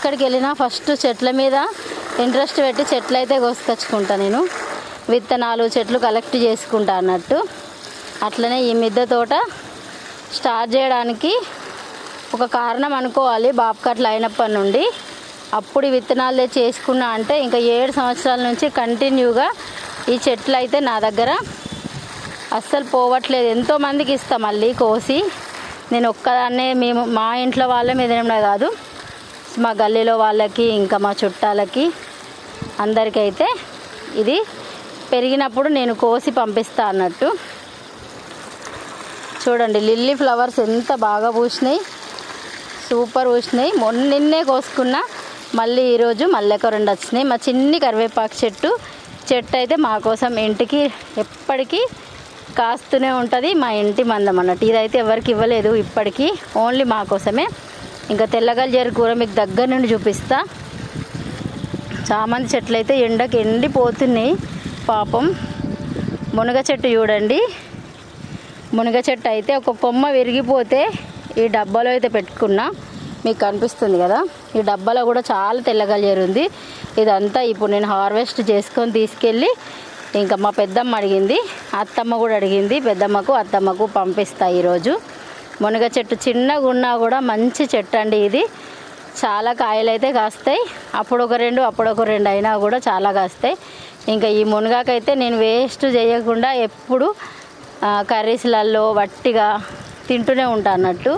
ఎక్కడికి వెళ్ళినా ఫస్ట్ చెట్ల మీద ఇంట్రెస్ట్ పెట్టి చెట్లు అయితే కోసుకొచ్చుకుంటా నేను. విత్తనాలు చెట్లు కలెక్ట్ చేసుకుంటా అన్నట్టు. అట్లనే ఈ మిద్దె తోట స్టార్ట్ చేయడానికి ఒక కారణం అనుకోవాలి బాబ్కట్లు అయినప్పటి నుండి. అప్పుడు విత్తనాలు తెచ్చి చేసుకున్నా అంటే ఇంకా ఏడు సంవత్సరాల నుంచి కంటిన్యూగా ఈ చెట్లు అయితే నా దగ్గర అస్సలు పోవట్లేదు. ఎంతోమందికి ఇస్తాం ఇస్తా మళ్ళీ కోసి. నేను ఒక్కదాన్నే మేము మా ఇంట్లో వాళ్ళే మీద కాదు. మా గల్లీలో వాళ్ళకి ఇంకా మా చుట్టాలకి అందరికైతే ఇది పెరిగినప్పుడు నేను కోసి పంపిస్తా అన్నట్టు. చూడండి లిల్లీ ఫ్లవర్స్ ఎంత బాగా పూసినాయి. సూపర్ పూసినాయి. మొన్న నిన్నే కోసుకున్నా మళ్ళీ ఈరోజు మళ్ళీ ఒక రెండు వచ్చినాయి. మా చిన్ని కరివేపాకు చెట్టు చెట్టు అయితే మా కోసం ఇంటికి ఎప్పటికీ కాస్తూనే ఉంటుంది. మా ఇంటి మందం అన్నట్టు. ఇదైతే ఎవరికి ఇవ్వలేదు. ఇప్పటికీ ఓన్లీ మా కోసమే. ఇంకా తెల్లగల్జేరు కూర మీకు దగ్గర నుండి చూపిస్తా. చామంతి చెట్లు అయితే ఎండకి ఎండిపోతున్నాయి. పాపం మునగ చెట్టు చూడండి. మునగ చెట్టు అయితే ఒక కొమ్మ విరిగిపోతే ఈ డబ్బాలో అయితే పెట్టుకున్నా. మీకు కనిపిస్తుంది కదా? ఈ డబ్బాలో కూడా చాలా తెల్లగలిజేరు ఉంది. ఇదంతా ఇప్పుడు నేను హార్వెస్ట్ చేసుకొని తీసుకెళ్ళి ఇంకా మా పెద్దమ్మ అడిగింది. అత్తమ్మ కూడా అడిగింది. పెద్దమ్మకు అత్తమ్మకు పంపిస్తా ఈరోజు. మునగ చెట్టు చిన్నగా ఉన్నా కూడా మంచి చెట్టు అండి ఇది. చాలా కాయలు అయితే కాస్తాయి. అప్పుడు ఒక రెండు అప్పుడు ఒక రెండు అయినా కూడా చాలా కాస్తాయి. ఇంకా ఈ మునగాకైతే నేను వేస్ట్ చేయకుండా ఎప్పుడు కర్రీస్లలో వట్టిగా తింటూనే ఉంటాను అన్నట్టు.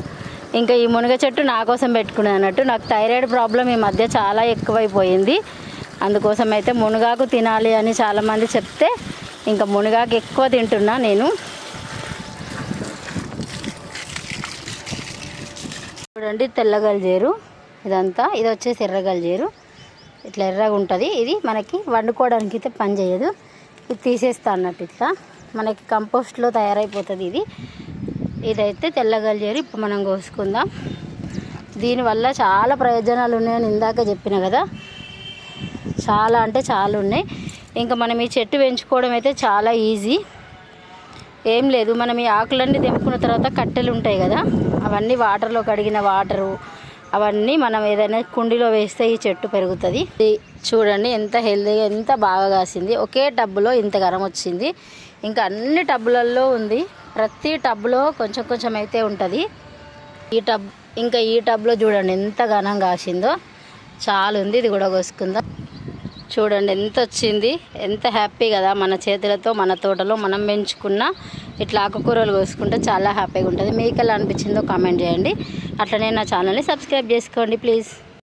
ఇంకా ఈ మునగ చెట్టు నా కోసం పెట్టుకునే అన్నట్టు. నాకు థైరాయిడ్ ప్రాబ్లం ఈ మధ్య చాలా ఎక్కువైపోయింది. అందుకోసం అయితే మునగాకు తినాలి అని చాలామంది చెప్తే ఇంకా మునగాకు ఎక్కువ తింటున్నా నేను. చూడండి తెల్లగలిజేరు ఇదంతా ఇది వచ్చేసి ఎర్రగలిజేరు ఇట్లా ఎర్రగా ఉంటుంది. ఇది మనకి వండుకోవడానికి అయితే పని చేయదు ఇది తీసేస్తా అన్నట్టు ఇట్లా. మనకి కంపోస్ట్లో తయారైపోతుంది ఇది. ఇదైతే తెల్లగలిజేరు ఇప్పుడు మనం కోసుకుందాం. దీనివల్ల చాలా ప్రయోజనాలు ఉన్నాయని ఇందాక చెప్పిన కదా. చాలా అంటే చాలా ఉన్నాయి. ఇంకా మనం ఈ చెట్టు పెంచుకోవడం అయితే చాలా ఈజీ. ఏం లేదు మనం ఈ ఆకులన్నీ తెంపుకున్న తర్వాత కట్టెలు ఉంటాయి కదా అవన్నీ వాటర్లో కడిగిన వాటరు అవన్నీ మనం ఏదైనా కుండీలో వేస్తే ఈ చెట్టు పెరుగుతుంది. ఇది చూడండి ఎంత హెల్తీగా ఎంత బాగా కాసింది. ఒకే టబ్బులో ఇంత గరం వచ్చింది. ఇంకా అన్ని టబ్బులలో ఉంది. ప్రతి టబ్లో కొంచెం కొంచెం అయితే ఉంటుంది. ఈ టబ్ ఇంకా ఈ టబ్లో చూడండి ఎంత ఘనం కాసిందో. చాలా ఉంది ఇది కూడా కోసుకుందాం. చూడండి ఎంత వచ్చింది? ఎంత హ్యాపీ కదా మన చేతులతో మన తోటలో మనం పెంచుకున్న ఇట్లా ఆకుకూరలు కోసుకుంటే చాలా హ్యాపీగా ఉంటుంది. మీకు ఎలా అనిపించిందో కామెంట్ చేయండి. అట్లనే నా ఛానల్ని సబ్స్క్రైబ్ చేసుకోండి ప్లీజ్